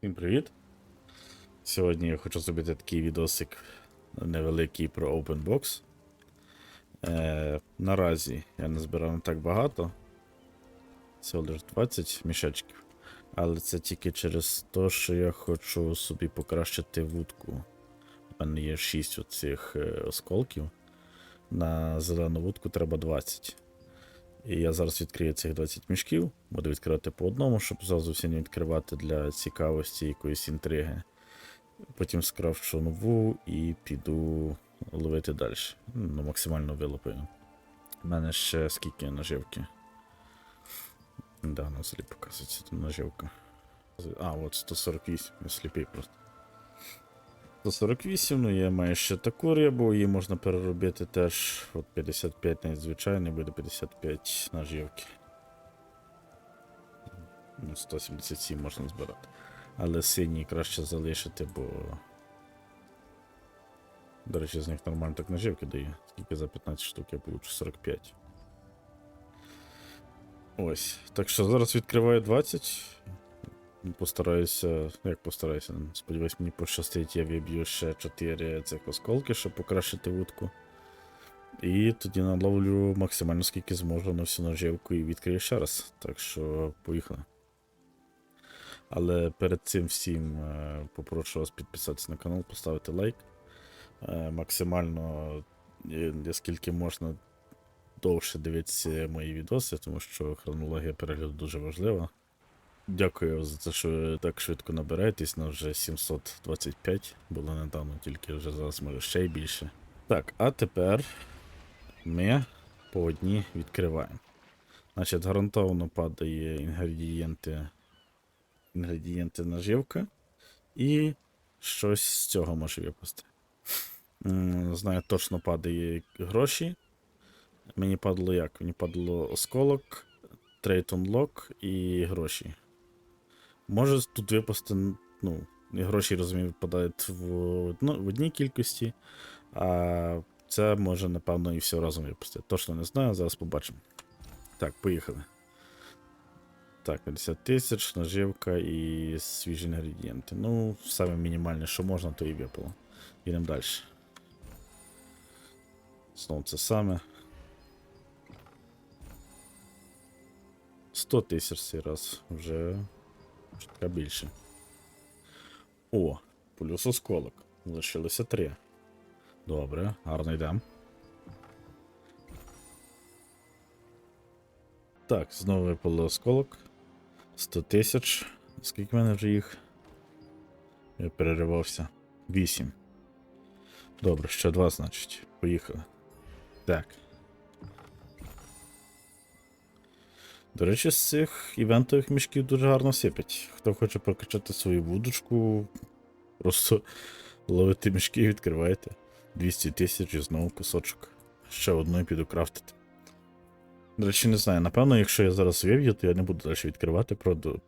Всім привіт! Сьогодні я хочу зробити такий відосик невеликий про OpenBox. Е, наразі я не збирав не так багато. Всього лише 20 мішечків. Але це тільки через те, що я хочу собі покращити вудку. У мене є 6 оцих е, осколків. На зелену вудку треба 20. І я зараз відкрию цих 20 мішків, буду відкривати по одному, щоб зразу всі не відкривати для цікавості якоїсь інтриги. Потім скрафчу нову і піду ловити далі. Ну, максимально вилопаю. У мене ще скільки наживки. Да, на злі показується наживка. А, от 148, я сліпий просто. 148, ну я маю ще таку рибу, її можна переробити теж. От 55 навіть звичайний, буде 55 наживки. Ну, 177 можна збирати. Але синій краще залишити, бо. До речі, з них нормально так наживки дає. Скільки за 15 штук я получу 45. Ось. Так що зараз відкриваю 20. Постараюся, як постараюся, сподіваюсь, мені пощастить, я виб'ю ще 4 цих осколки, щоб покращити вудку. І тоді наловлю максимально скільки зможу на всю наживку і відкрию ще раз. Так що поїхали. Але перед цим всім е, попрошу вас підписатися на канал, поставити лайк. Е, максимально, е, наскільки можна довше дивитися мої відоси, тому що хронологія перегляду дуже важлива. Дякую за те, що так швидко набираєтесь. На вже 725 було недавно, тільки вже зараз може ще й більше. Так, а тепер ми по одній відкриваємо. Значить, гарантовано падає інгредієнти, інгредієнти наживка. І щось з цього може випасти. Знаю, точно падає гроші. Мені падало як? Мені падало осколок, трейд unlock і гроші. Може тут випасти, ну, і гроші, розумію, випадають в, ну, в одній кількості, а це може, напевно, і все разом випустити. Точно не знаю, зараз побачимо. Так, поїхали. Так, 50 тисяч, наживка і свіжі інгредієнти. Ну, саме мінімальне, що можна, то і випало. Йдемо далі. Знову це саме. 100 тисяч цей раз вже чутка більше. О, плюс осколок. Лишилося три. Добре, гарно йдемо. Так, знову випало осколок. 100 тисяч. Скільки в мене вже їх? Я переривався. 8. Добре, ще два, значить. Поїхали. Так. До речі, з цих івентових мішків дуже гарно сипять. Хто хоче прокачати свою вудочку, просто ловите мішки і відкриваєте. 200 тисяч і знову кусочок. Ще одну і піду крафтити. До речі, не знаю, напевно, якщо я зараз вив'ю, то я не буду далі відкривати,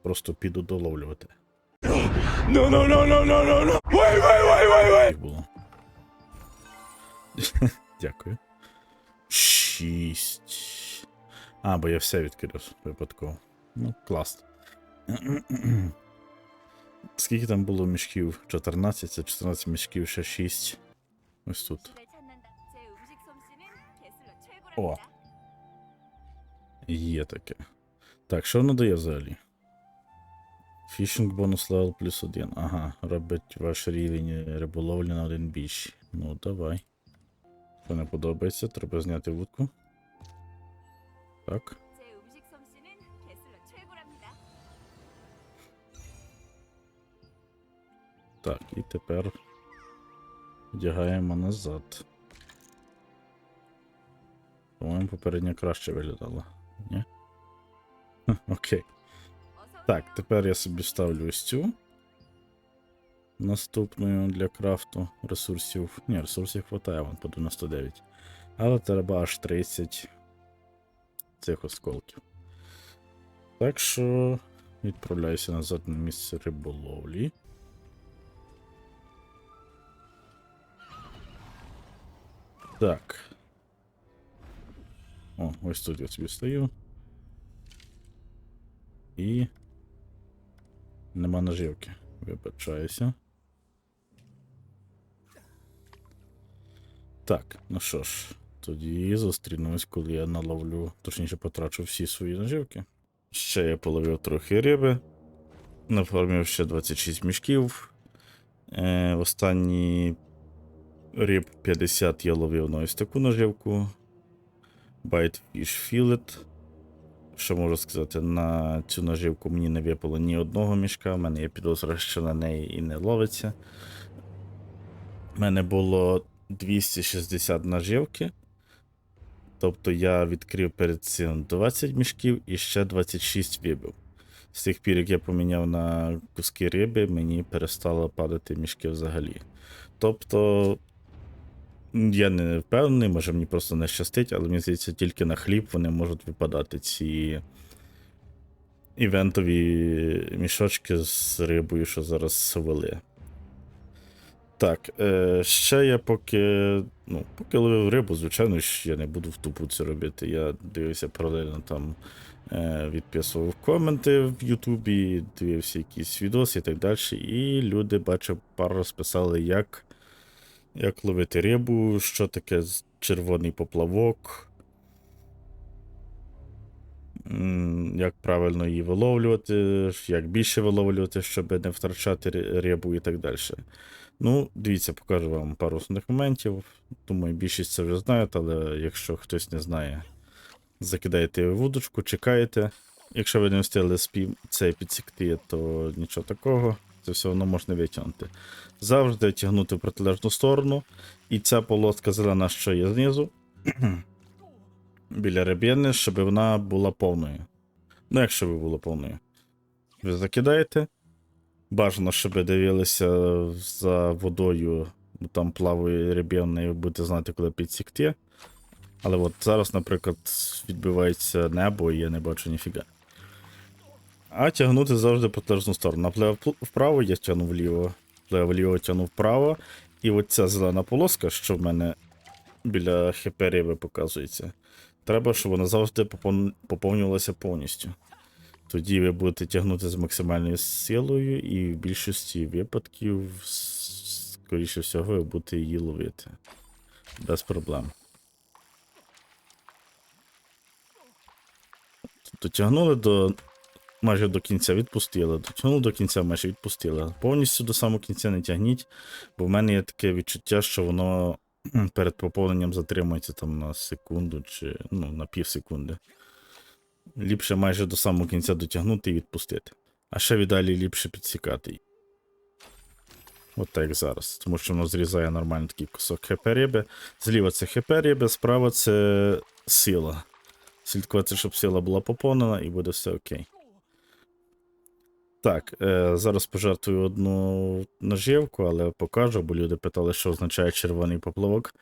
просто піду доловлювати. No, no, no, no, no, no, no. Wait, wait, wait, wait, wait. Було. Дякую. Шість. А, бо я все відкрив випадково. Ну, клас. Скільки там було мішків? 14, 14 мішків, ще 6. Ось тут. О. Є таке. Так, що воно дає взагалі? Фішинг бонус левел плюс 1. Ага, робить ваш рівень риболовлі на один більший. Ну, давай. Що не подобається, треба зняти вудку. Так. 제 음식 솜씨는 개슬러 최고랍니다. Так, і тепер вдягаємо назад. По-моєму, попередньо краще виглядало. Ні? Хм, Окей. 어서 Так, 오세요. тепер я собі ставлю ось цю. Наступною для крафту ресурсів. Ні, ресурсів хватає, вон по 99. Але треба аж 30 цих осколків. Так що відправляюся назад на місце риболовлі. Так. О, ось тут я собі стою. І. Нема наживки. Вибачаюся. Так, ну що ж, тоді зустрінемось, коли я наловлю, точніше потрачу всі свої наживки. Ще я половив трохи риби. Нафармив ще 26 мішків. Е, останні риб 50 я ловив на ось таку наживку. Bite Fish Fillet. Що можу сказати, на цю наживку мені не випало ні одного мішка, в мене є підозра, що на неї і не ловиться. У мене було 260 наживки. Тобто я відкрив перед цим 20 мішків і ще 26 вибив. З тих пір, як я поміняв на куски риби, мені перестало падати мішки взагалі. Тобто, я не впевнений, може мені просто не щастить, але мені здається, тільки на хліб вони можуть випадати ці івентові мішочки з рибою, що зараз ввели. Так, е, ще я поки. Ну, поки ловив рибу, звичайно ж, я не буду в тупу це робити. Я дивився паралельно там, е, відписував коменти в Ютубі, дивився якісь відоси і так далі. І люди, бачив, пару розписали, як, як ловити рибу, що таке червоний поплавок. Як правильно її виловлювати, як більше виловлювати, щоб не втрачати рибу і так далі. Ну, дивіться, покажу вам пару основних моментів. Думаю, більшість це вже знають, але якщо хтось не знає, закидаєте вудочку, чекаєте. Якщо ви не встигли це підсікти, то нічого такого. Це все одно можна витягнути. Завжди тягнути в протилежну сторону. І ця полоска зелена, що є знизу, біля риб'єни, щоб вона була повною. Ну, якщо ви була повною. Ви закидаєте. Бажано, щоб дивилися за водою, бо там плаває риб'яна, і будете знати, коли підсікти. Але от зараз, наприклад, відбивається небо, і я не бачу ніфіга. А тягнути завжди протилежну сторону. Напливав вправо, я тягну вліво, напливав вліво, тягну вправо. І от ця зелена полоска, що в мене біля хп риби показується, треба, щоб вона завжди поповнювалася повністю. Тоді ви будете тягнути з максимальною силою, і в більшості випадків, скоріше всього, ви будете її ловити. Без проблем. Дотягнули до. Майже до кінця відпустили. Дотягнули до кінця, майже відпустили. Повністю до самого кінця не тягніть, бо в мене є таке відчуття, що воно перед поповненням затримується там на секунду чи ну, на пів секунди. Ліпше майже до самого кінця дотягнути і відпустити. А ще віддалі ліпше підсікати. От так зараз. Тому що воно зрізає нормально такий кусок хп. Зліва це хп справа це сила. Слідкувати, щоб сила була поповнена, і буде все окей. Так, е, зараз пожертвую одну наживку, але покажу, бо люди питали, що означає червоний поплавок.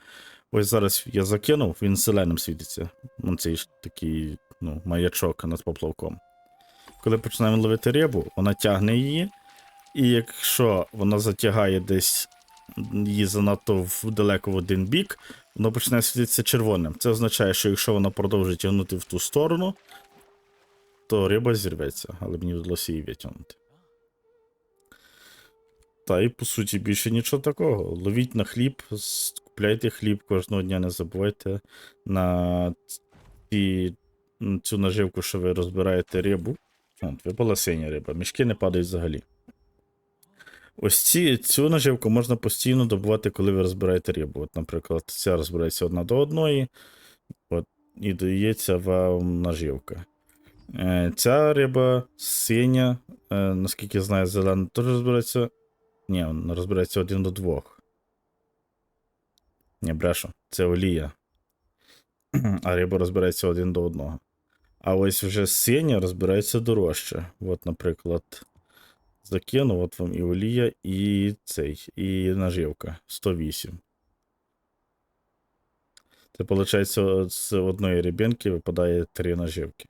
Ось зараз я закинув, він зеленим світиться. Ну, цей такий ну, маячок над поплавком. Коли починаємо ловити рибу, вона тягне її, і якщо вона затягає десь її занадто далеко в один бік, воно починає світитися червоним. Це означає, що якщо вона продовжить тягнути в ту сторону, то риба зірветься, але мені вдалося її витягнути. Та і по суті більше нічого такого. Ловіть на хліб, купляйте хліб кожного дня, не забувайте на ці, цю наживку, що ви розбираєте рибу. От, випала синя риба, мішки не падають взагалі. Ось ці, цю наживку можна постійно добувати, коли ви розбираєте рибу. От, наприклад, ця розбирається одна до одної, от, і дається вам наживка. Е, ця риба синя, е, наскільки я знаю, зелена теж розбирається. Ні, вона розбирається один до двох. Ні, брешу, це олія. А риба розбирається один до одного. А ось вже синя розбирається дорожче. От, наприклад, закинув, от вам і олія, і цей, і наживка 108. Це виходить, з одної рибинки випадає три наживки.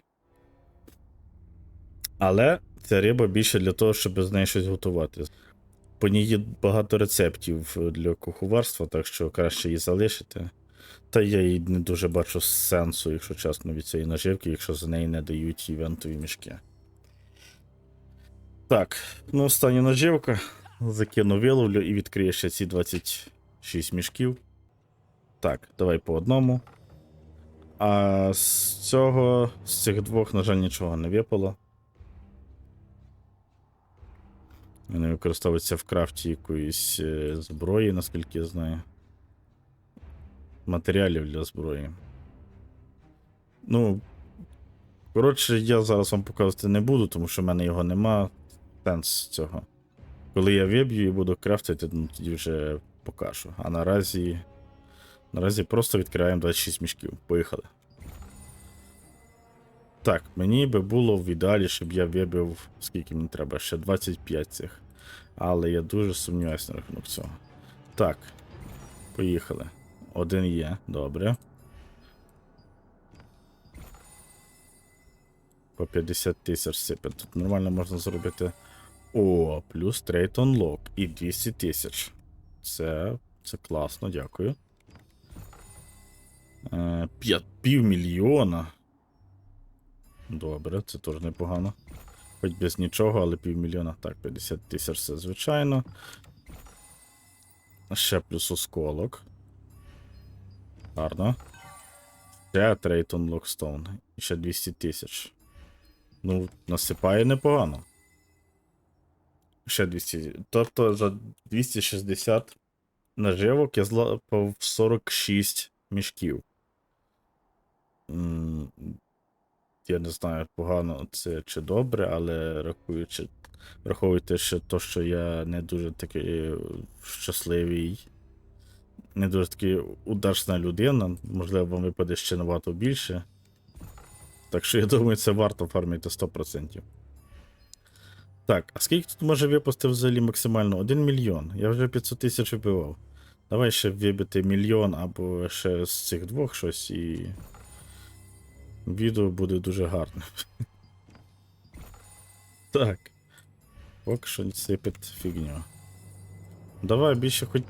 Але ця риба більше для того, щоб з нею щось готувати. По ній є багато рецептів для куховарства, так що краще її залишити. Та я і не дуже бачу сенсу, якщо чесно, від цієї наживки, якщо за неї не дають івентові мішки. Так, ну остання наживка. Закину виловлю і відкрию ще ці 26 мішків. Так, давай по одному. А з цього, з цих двох, на жаль, нічого не випало. Вони використовуються в крафті якоїсь е, зброї, наскільки я знаю. Матеріалів для зброї. Ну. Коротше, я зараз вам показувати не буду, тому що в мене його нема. Сенс цього. Коли я виб'ю і буду крафтити, ну, тоді вже покажу. А наразі. Наразі просто відкриваємо 26 мішків. Поїхали. Так, мені би було в ідеалі, щоб я вибив, скільки мені треба, ще 25 цих. Але я дуже сумніваюся на рахунок цього. Так. Поїхали. Один є, добре. По 50 тисяч сипе. Тут нормально можна зробити. О, плюс трейд unlock і 200 тисяч. Це, це класно, дякую. Е, півмільйона. Добре, це теж непогано. Хоч без нічого, але півмільйона. Так, 50 тисяч це звичайно. Ще плюс осколок. Гарно. Ще stone. І ще 200 тисяч. Ну, насипає непогано. Ще 200. Тобто за 260 наживок я злапав 46 мішків. Я не знаю, погано це чи добре, але рахуючи, враховуйте ще то, що я не дуже такий щасливий, не дуже такий удачна людина. Можливо, вам випаде ще набагато більше. Так що я думаю, це варто фармити 100%. Так, а скільки тут може випасти взагалі максимально? 1 мільйон. Я вже 500 тисяч вибивав. Давай ще вибити мільйон або ще з цих двох щось і. Відео буде дуже гарне. Так. Поки що сипить фігню. Давай більше хоч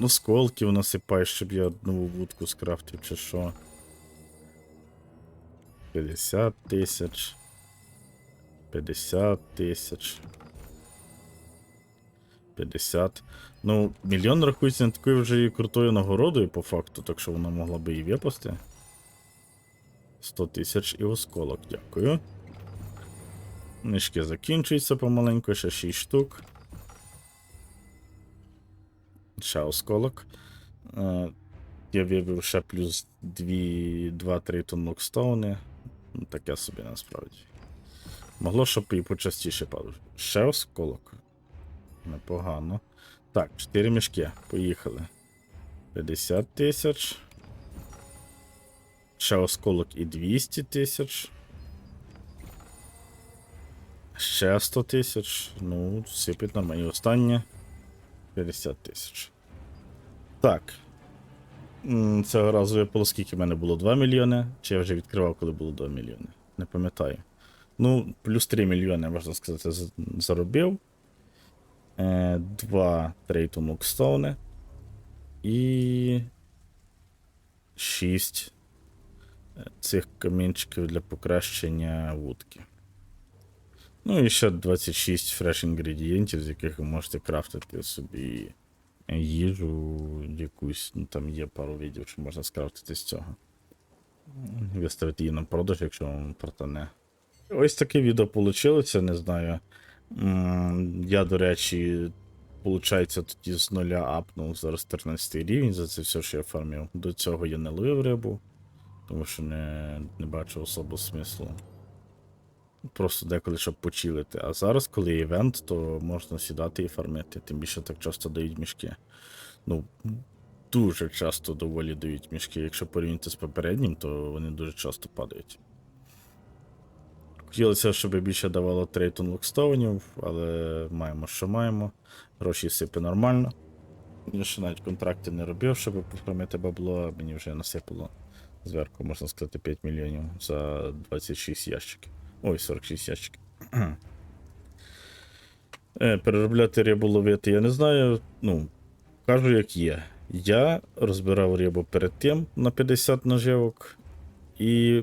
осколків насипай, щоб я одну вудку скрафтив, чи що. 50 тисяч. 50 тисяч. 50. Ну, мільйон рахується не такою вже і крутою нагородою, по факту, так що вона могла би і випасти. 100 тисяч і осколок, дякую. Нишки закінчуються помаленьку, ще 6 штук. Ще осколок. Е, я вибив ще плюс 2-3 тоннокстоуни. Ну, Таке собі насправді. Могло, щоб і почастіше падав. Ще осколок. Непогано. Так, 4 мішки. Поїхали. 50 тисяч. Ще осколок і 200 тисяч. Ще 100 тисяч. Ну, сипить нормально. І останнє 50 тисяч. Так. Цього разу випало, скільки в мене було 2 мільйони. Чи я вже відкривав, коли було 2 мільйони? Не пам'ятаю. Ну, плюс 3 мільйони, можна сказати, заробив. Е, Два трейту Мукстоуни. І. 6 цих камінчиків для покращення вудки. Ну і ще 26 фреш інгредієнтів, з яких ви можете крафтити собі їжу якусь. Ну там є пару відео, що можна скрафтити з цього. Виставити її на продаж, якщо вам протане. Ось таке відео вийшло, не знаю. Я, до речі, Получається, тоді з нуля апнув зараз 13 рівень за це все, що я фармив. До цього я не ловив рибу, тому що не, не бачив особо смислу. Просто деколи, щоб почилити. А зараз, коли івент, то можна сідати і фармити. Тим більше так часто дають мішки. Ну, дуже часто доволі дають мішки. Якщо порівняти з попереднім, то вони дуже часто падають. Хотілося, щоб більше давало трейтон локстоунів, але маємо, що маємо. Гроші сипи нормально. Я ще навіть контракти не робив, щоб пофармити бабло, а мені вже насипало зверху, можна сказати, 5 мільйонів за 26 ящиків. Ой, 46 ящиків. Е, Переробляти рибу ловити, я не знаю. Ну, кажу, як є. Я розбирав рибу перед тим на 50 наживок, і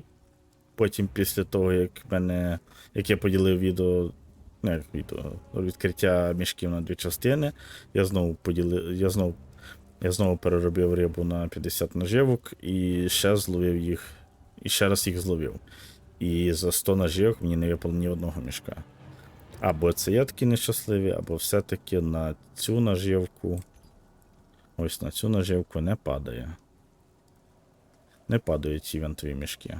потім, після того, як мене. Як я поділив відео Ну, як відео. Відкриття мішків на дві частини. Я знову поділив. Я знову, я знову переробив рибу на 50 наживок і ще зловив їх. І ще раз їх зловив. І за 100 наживок мені не випало ні одного мішка. Або це я такий нещасливий, або все-таки на цю наживку. Ось на цю наживку не падає. Не падають ці івентові мішки.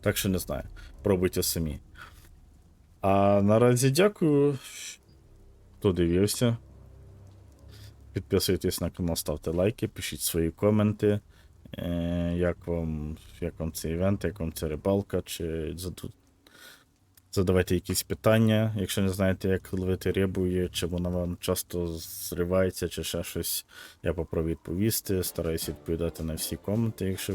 Так що не знаю. Пробуйте самі. А наразі дякую, хто дивився. Підписуйтесь на канал, ставте лайки, пишіть свої коменти. Е, як, вам, як вам цей івент, як вам ця рибалка, чи задавайте якісь питання, якщо не знаєте, як ловити рибу, чи вона вам часто зривається, чи ще щось. Я попробую відповісти. Стараюся відповідати на всі коменти, якщо